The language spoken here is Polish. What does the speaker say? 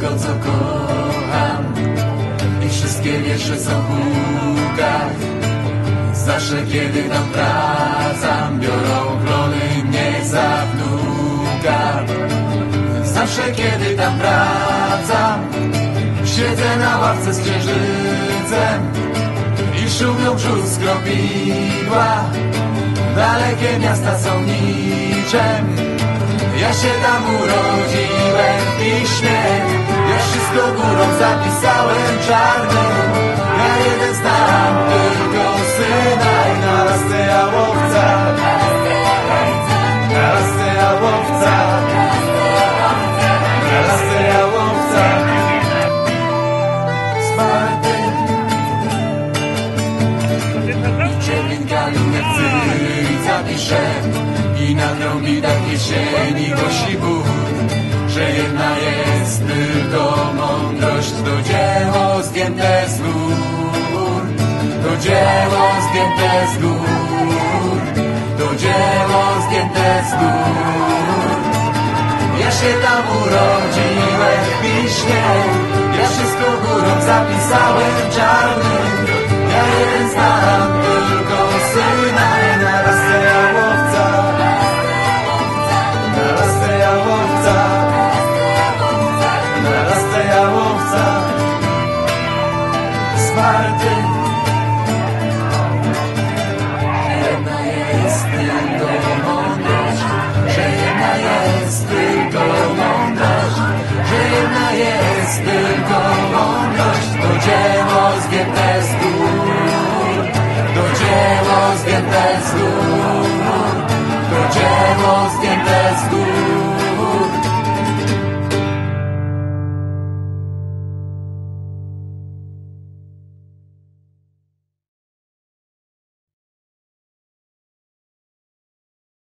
wszystko, co kocham. I wszystkie wiersze są w łukach. Zawsze kiedy tam wracam Biorą plony mnie za wnuka. Zawsze kiedy tam wracam Siedzę na ławce z księżycem I szumią brzus kropidła Dalekie miasta są niczem Ja się tam urodziłem w piśmie Wszystko górą zapisałem czarnym Ja jeden znam tylko syna I naraz te jałowca. Naraz te jałowca. Naraz te jałowca. Zwarty Czerwinkami jak cyryc zapiszę I na trąbidach jesieni głosi Bóg Że jedna jest tylko To dzieło zdjęte z gór. To dzieło zdjęte z gór. To dzieło zdjęte z gór. Ja się tam urodziłem w piśmie. Ja wszystko górą zapisałem Zwarty. Jedna jest tylko mądrość Że jedna jest tylko mądrość Że jedna jest tylko mądrość. To dzieło zdjęte z gór To dzieło zdjęte z gór